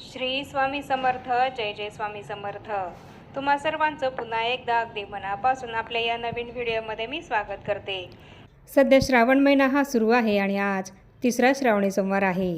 श्री स्वामी समर्थ जय जय स्वामी समर्थ. तुम्हा सर्वांचं पुन्हा एकदा अगदी मनापासून आपल्या या नवीन व्हिडिओमध्ये मी स्वागत करते. सध्या श्रावण महिना हा सुरू आहे आणि आज तिसरा श्रावणी सोमवार आहे.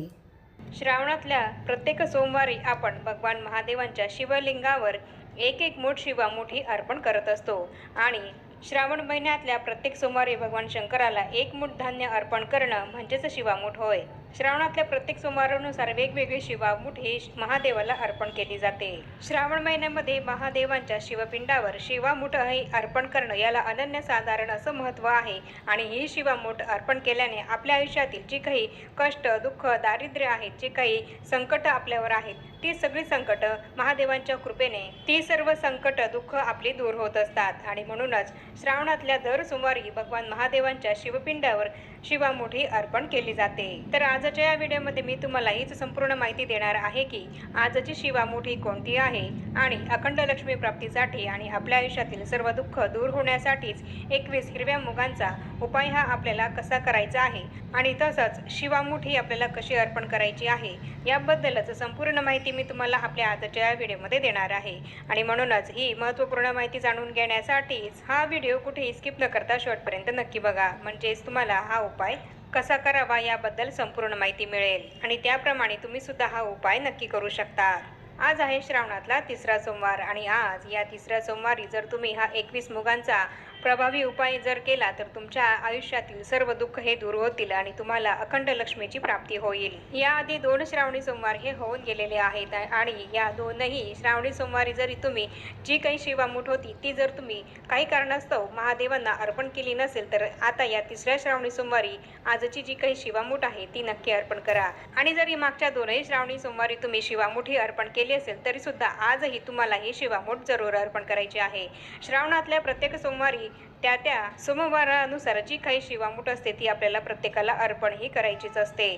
श्रावणातल्या प्रत्येक सोमवारी आपण भगवान महादेवांच्या शिवलिंगावर एक एक मूठ शिवामुठी अर्पण करत असतो. आणि श्रावण महिन्यातल्या प्रत्येक सोमवारी भगवान शंकराला एक मूठ धान्य अर्पण करणं म्हणजेच शिवामूठ होय. श्रावणातल्या प्रत्येक सोमवारानुसार वेगवेगळी शिवामूठ ही महादेवाला अर्पण केली जाते. श्रावण महिन्यामध्ये महादेवांच्या शिवपिंडावर शिवामूठ हे अर्पण करणं याला अनन्यसाधारण असं महत्त्व आहे. आणि ही शिवामूठ अर्पण केल्याने आपल्या आयुष्यातील जी काही कष्ट दुःख दारिद्र्य आहेत जी काही संकट आपल्यावर आहेत ती सगळी संकट महादेवांच्या कृपेने ती सर्व संकट दुःख आपली दूर होत असतात. आणि म्हणूनच श्रावणातल्या दर सोमवारी भगवान महादेवांच्या शिवपिंडावर शिवामुठी अर्पण केली जाते. तर आजच्या या व्हिडिओमध्ये मी तुम्हाला हीच संपूर्ण माहिती देणार आहे की आजची शिवामुठी कोणती आहे आणि अखंड लक्ष्मी प्राप्तीसाठी आणि आपल्या आयुष्यातील सर्व दुःख दूर होण्यासाठीच एकवीस हिरव्या मुगांचा उपाय हा आपल्याला कसा करायचा आहे? आणि तसंच शिवामुठी आपल्याला कशी अर्पण करायची आहे? याबद्दलच संपूर्ण माहिती मी तुम्हाला आपल्या आजच्या या व्हिडिओमध्ये देणार आहे. आणि म्हणूनच ही महत्त्वपूर्ण माहिती जाणून घेण्यासाठीच हा व्हिडिओ कुठेही स्किप न करता शेवटपर्यंत नक्की बघा. म्हणजेच तुम्हाला हा उपाय कसा करावा याबद्दल संपूर्ण माहिती मिळेल. आणि त्याप्रमाणे तुम्ही सुद्धा हा उपाय नक्की करू शकता. आज आहे श्रावणातला तिसरा सोमवार आणि आज या तिसऱ्या सोमवारी जर तुम्ही हा एकवीस मुगांचा प्रभावी उपाय जर केला तर तुमच्या आयुष्यातील सर्व दुःख हे दूर होतील आणि तुम्हाला अखंड लक्ष्मीची प्राप्ती होईल. याआधी दोन श्रावणी सोमवार हे होऊन गेलेले आहेत आणि या दोनही श्रावणी सोमवारी जरी तुम्ही जी काही शिवामूठ होती ती जर तुम्ही काही कारणास्तव महादेवांना अर्पण केली नसेल तर आता या तिसऱ्या श्रावणी सोमवारी आजची जी काही शिवामूठ आहे ती नक्की अर्पण करा. आणि जरी मागच्या दोनही श्रावणी सोमवारी तुम्ही शिवामुठी अर्पण केली असेल तरी सुद्धा आजही तुम्हाला ही शिवामूठ जरूर अर्पण करायची आहे. श्रावणातल्या प्रत्येक सोमवारी त्या त्या सोमवारानुसार जी काही शिवामूठ असते ती आपल्याला प्रत्येकाला अर्पण ही करायचीच असते.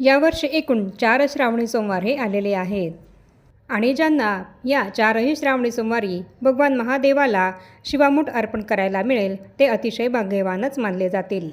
यावर्षी एकूण चार श्रावणी सोमवार हे आलेले आहेत. आणि ज्यांना या चारही श्रावणी सोमवारी भगवान महादेवाला शिवामूठ अर्पण करायला मिळेल ते अतिशय भाग्यवानच मानले जातील.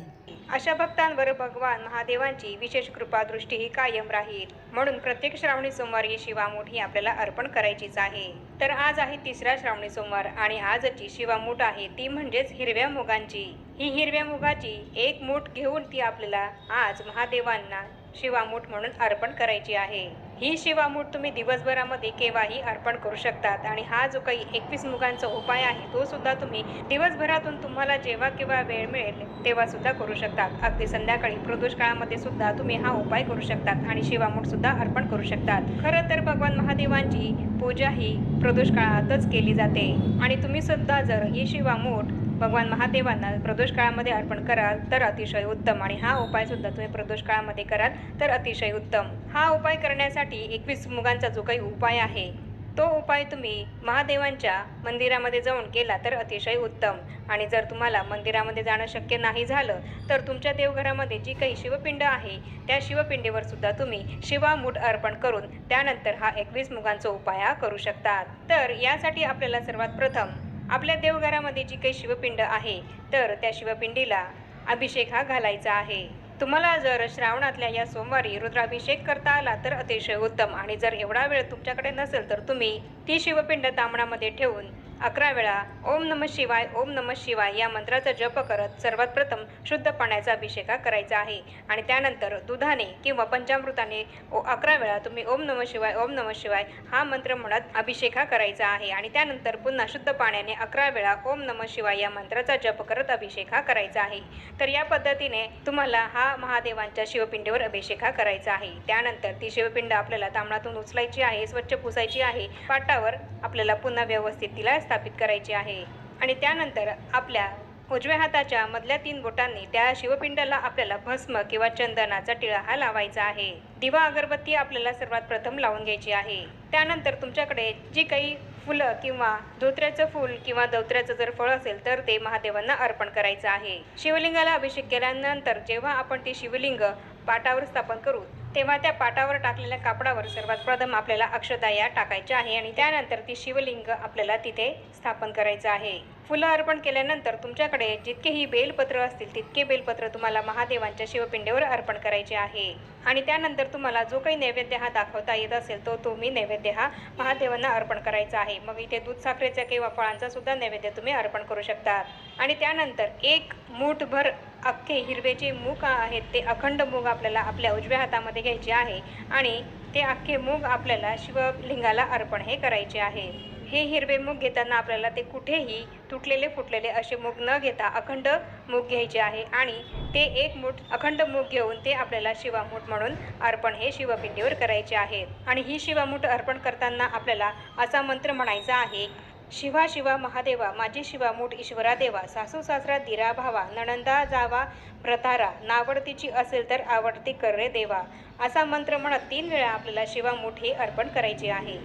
अशा भक्तांवर भगवान महादेवांची विशेष कृपादृष्टी ही कायम राहील. म्हणून प्रत्येक श्रावणी सोमवारी शिवामूठ ही आपल्याला अर्पण करायचीच आहे. तर आज आहे तिसरा श्रावणी सोमवार आणि आजची शिवामूठ आहे ती म्हणजेच हिरव्या मुगांची. ही हिरव्या मुगाची एक मूठ घेऊन ती आपल्याला आज महादेवांना शिवामूठ म्हणून अर्पण करायची आहे. ही शिवामूठ तुम्ही दिवसभरामध्ये केव्हाही अर्पण करू शकतात. आणि हा जो काही एकवीस मुगांचा उपाय आहे तो सुद्धा तुम्ही दिवसभरातून तुम्हाला जेव्हा केव्हा वेळ मिळेल तेव्हा सुद्धा करू शकतात. अगदी संध्याकाळी प्रदोष काळामध्ये सुद्धा तुम्ही हा उपाय करू शकतात आणि शिवामूठ सुद्धा अर्पण करू शकतात. खरं तर भगवान महादेवांची पूजा ही प्रदोष काळातच केली जाते. आणि तुम्ही सुद्धा जर ही शिवामूठ भगवान महादेवांना प्रदोष काळामध्ये अर्पण कराल तर अतिशय उत्तम. आणि हा उपाय सुद्धा तुम्ही प्रदोष काळामध्ये कराल तर अतिशय उत्तम. हा उपाय करण्यासाठी एकवीस मुगांचा जो काही उपाय आहे तो उपाय तुम्ही महादेवांच्या मंदिरामध्ये जाऊन केला तर अतिशय उत्तम. आणि जर तुम्हाला मंदिरामध्ये जाणं शक्य नाही झालं तर तुमच्या देवघरामध्ये जी काही शिवपिंड आहे त्या शिवपिंडीवर सुद्धा तुम्ही शिवामूठ अर्पण करून त्यानंतर हा एकवीस मुगांचा उपाय हा करू शकतात तर यासाठी आपल्याला सर्वात प्रथम आपल्या देवघरामध्ये जी काही शिवपिंड आहे तर त्या शिवपिंडीला अभिषेक हा घालायचा आहे. तुम्हाला जर श्रावणातल्या या सोमवारी रुद्राभिषेक करता आला तर अतिशय उत्तम. आणि जर एवढा वेळ तुमच्याकडे नसेल तर तुम्ही ती शिवपिंड तांबणामध्ये ठेवून अकरा वेळा ओम नम शिवाय ओम नम शिवाय या मंत्राचा जप करत सर्वात प्रथम शुद्ध पाण्याचा अभिषेक करायचा आहे. आणि त्यानंतर दुधाने किंवा पंचामृताने ओ अकरा वेळा तुम्ही ओम नम शिवाय ओम नम शिवाय हा मंत्र म्हणत अभिषेक हा करायचा आहे. आणि त्यानंतर पुन्हा शुद्ध पाण्याने अकरा वेळा ओम नम शिवाय या मंत्राचा जप करत अभिषेक हा करायचा आहे. तर या पद्धतीने तुम्हाला हा महादेवांच्या शिवपिंडीवर अभिषेक हा करायचा आहे. त्यानंतर ती शिवपिंड आपल्याला तांबणातून उचलायची आहे स्वच्छ पुसायची आहे. पाटावर आपल्याला पुन्हा व्यवस्थित तिला स्थापित करायची आहे. आणि त्यानंतर आपल्या उजव्या हाताच्या मधल्या तीन बोटांनी त्या शिवपिंडाला आपल्याला भस्म किंवा चंदनाचा टिळा हा लावायचा आहे. दिवा अगरबत्ती आपल्याला सर्वात प्रथम लावून घ्यायची आहे. त्यानंतर तुमच्याकडे जी काही फुलं किंवा धोत्र्याचं फूल किंवा दौत्र्याचं जर फळ असेल तर ते महादेवांना अर्पण करायचं आहे. शिवलिंगाला अभिषेक केल्यानंतर जेव्हा आपण ते शिवलिंग पाटावर स्थापन करू तेव्हा त्या पाटावर टाकलेल्या कापडावर सर्वात प्रथम आपल्याला अक्षदाया टाकायच्या आहे आणि त्यानंतर ती शिवलिंग आपल्याला तिथे स्थापन करायचं आहे. फुलं अर्पण केल्यानंतर तुमच्याकडे जितकेही बेलपत्र असतील तितके बेलपत्र तुम्हाला महादेवांच्या शिवपिंडेवर अर्पण करायचे आहे. आणि त्यानंतर तुम्हाला जो काही नैवेद्य हा दाखवता येत असेल तो तुम्ही नैवेद्य हा महादेवांना अर्पण करायचा आहे. मग इथे दूध साखरेचा किंवा फळांचा सुद्धा नैवेद्य तुम्ही अर्पण करू शकता. आणि त्यानंतर एक मूठभर अख्खे हिरवे जे मूग आहेत ते अखंड मूग आपल्याला आपल्या उजव्या हातामध्ये घ्यायचे आहे आणि ते अख्खे मूग आपल्याला शिवलिंगाला अर्पण हे करायचे आहे. हे हिरवे मूग घेताना आपल्याला ते कुठेही तुटलेले फुटलेले असे मूग न घेता अखंड मूग घ्यायचे आहे आणि ते एक मूठ अखंड मूग घेऊन ते आपल्याला शिवामूठ म्हणून अर्पण हे शिवपिंडीवर करायचे आहेत आणि ही शिवामूठ अर्पण करताना आपल्याला असा मंत्र म्हणायचा आहे शिवा शिवा महादेवा माझी शिवा मूठ ईश्वरा देवा सासू सासरा दिरा भावा नणंदा जावा प्रतारा नावडतीची असेल तर आवडती कर रे देवा असा मंत्र म्हणत तीन वेळा आपल्याला शिवा मूठ हे अर्पण करायचे आहे.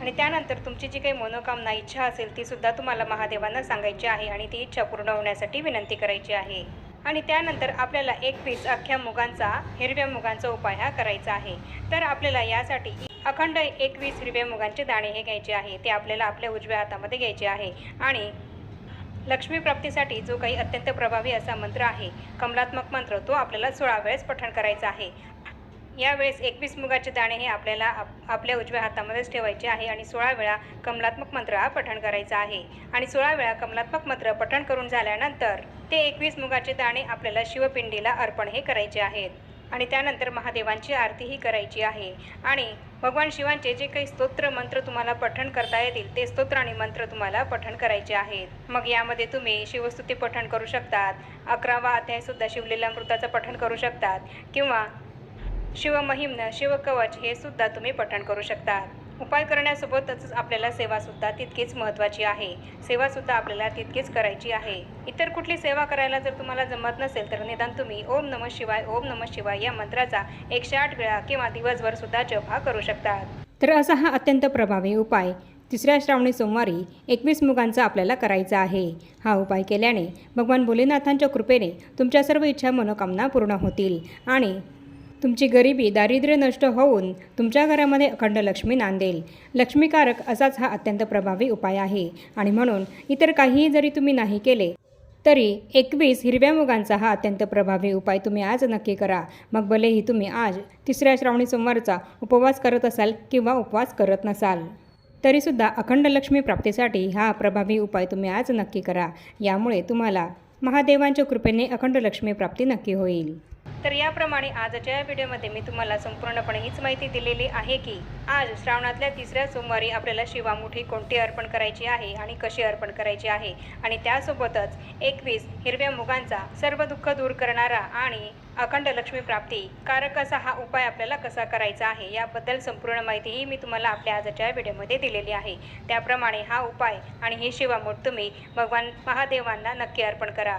आणि त्यानंतर तुमची जी काही मनोकामना इच्छा असेल ती सुद्धा तुम्हाला महादेवांना सांगायची आहे आणि ती इच्छा पूर्ण होण्यासाठी विनंती करायची आहे. आणि त्यानंतर आपल्याला एक पीस अख्ख्या मुगांचा हिरव्या मुगांचा उपाय हा करायचा आहे. तर आपल्याला यासाठी अखंड एकवीस हिरव्या मुगांचे दाणे हे घ्यायचे आहे. ते आपल्याला आपल्या उजव्या हातामध्ये घ्यायचे आहे. आणि लक्ष्मी प्राप्तीसाठी जो काही अत्यंत प्रभावी असा मंत्र आहे कमलात्मक मंत्र तो आपल्याला सोळा वेळेस पठण करायचा आहे. यावेळेस एकवीस मुगाचे दाणे हे आपल्याला आप आपल्या उजव्या हातामध्येच ठेवायचे आहे आणि सोळा वेळा कमलात्मक मंत्र हा पठण करायचा आहे. आणि सोळा वेळा कमलात्मक मंत्र पठण करून झाल्यानंतर ते एकवीस मुगाचे दाणे आपल्याला शिवपिंडीला अर्पण हे करायचे आहेत. आणि त्यानंतर महादेवांची आरतीही करायची आहे. आणि भगवान शिवांचे जे काही स्तोत्र मंत्र तुम्हाला पठण करता येतील ते स्तोत्र आणि मंत्र तुम्हाला पठण करायचे आहेत. मग यामध्ये तुम्ही शिवस्तुती पठण करू शकतात. अकरावा अध्यायसुद्धा शिवलीलामृताचं पठण करू शकतात. किंवा शिवमहिम्न शिवकवच हे सुद्धा तुम्ही पठण करू शकता. उपाय करण्यासोबतच आपल्याला सेवासुद्धा तितकीच महत्त्वाची आहे. सेवासुद्धा आपल्याला तितकीच करायची आहे. इतर कुठली सेवा करायला जर तुम्हाला जमत नसेल तर निदान तुम्ही ओम नम शिवाय ओम नम शिवाय या मंत्राचा एकशे आठ वेळा किंवा दिवसभर सुद्धा जप हा करू शकतात. तर असा हा अत्यंत प्रभावी उपाय. तिसऱ्या श्रावणी सोमवारी एकवीस मुगांचा आपल्याला करायचा आहे. हा उपाय केल्याने भगवान भोलेनाथांच्या कृपेने तुमच्या सर्व इच्छा मनोकामना पूर्ण होतील आणि तुमची गरिबी दारिद्र्य नष्ट होऊन तुमच्या घरामध्ये अखंड लक्ष्मी नांदेल. लक्ष्मीकारक असाच हा अत्यंत प्रभावी उपाय आहे. आणि म्हणून इतर काहीही जरी तुम्ही नाही केले तरी एकवीस हिरव्या मुगांचा हा अत्यंत प्रभावी उपाय तुम्ही आज नक्की करा. मग भलेही तुम्ही आज तिसऱ्या श्रावणी सोमवारचा उपवास करत असाल किंवा उपवास करत नसाल तरीसुद्धा अखंड लक्ष्मी प्राप्तीसाठी हा प्रभावी उपाय तुम्ही आज नक्की करा. यामुळे तुम्हाला महादेवांच्या कृपेने अखंड लक्ष्मी प्राप्ती नक्की होईल. तर याप्रमाणे आजच्या या व्हिडिओमध्ये मी तुम्हाला संपूर्णपणे हीच माहिती दिलेली आहे की आज श्रावणातल्या तिसऱ्या सोमवारी आपल्याला शिवामुठी कोणती अर्पण करायची आहे आणि कशी अर्पण करायची आहे आणि त्यासोबतच एकवीस हिरव्या मुगांचा सर्व दुःख दूर करणारा आणि अखंड लक्ष्मी प्राप्ती कारक असा हा उपाय आपल्याला कसा करायचा आहे याबद्दल संपूर्ण माहितीही मी तुम्हाला आपल्या आजच्या व्हिडिओमध्ये दिलेली आहे. त्याप्रमाणे हा उपाय आणि ही शिवामूठ तुम्ही भगवान महादेवांना नक्की अर्पण करा.